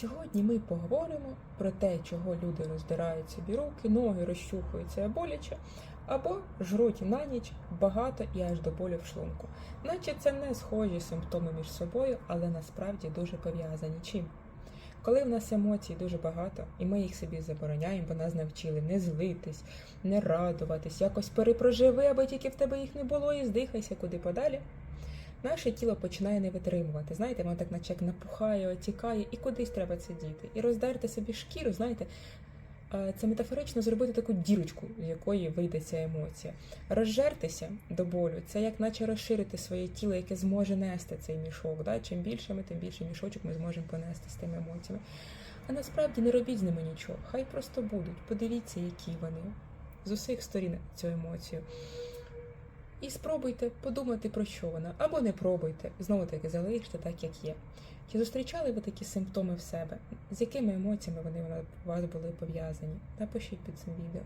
Сьогодні ми поговоримо про те, чого люди роздирають собі руки, ноги розчухуються боляче, або жруть на ніч багато і аж до болю в шлунку. Наче це не схожі симптоми між собою, але насправді дуже пов'язані. Чим? Коли в нас емоцій дуже багато, і ми їх собі забороняємо, бо нас навчили не злитись, не радуватись, якось перепроживи, аби тільки в тебе їх не було, і здихайся куди подалі. Наше тіло починає не витримувати. Знаєте, воно так наче як напухає, отікає, і кудись треба це діти. І роздерти собі шкіру, знаєте, е, це метафорично зробити таку дірочку, з якої вийде ця емоція. Розжертися до болю це як наче розширити своє тіло, яке зможе нести цей мішок. Да? Чим більше ми, тим більше мішочок ми зможемо понести з тими емоціями. А насправді не робіть з ними нічого. Хай просто будуть. Подивіться, які вони з усіх сторін цю емоцію. І спробуйте подумати про що вона, або не пробуйте. Знову таки залиште так, як є. Чи зустрічали ви такі симптоми в себе? З якими емоціями вони у вас були пов'язані? Напишіть під цим відео.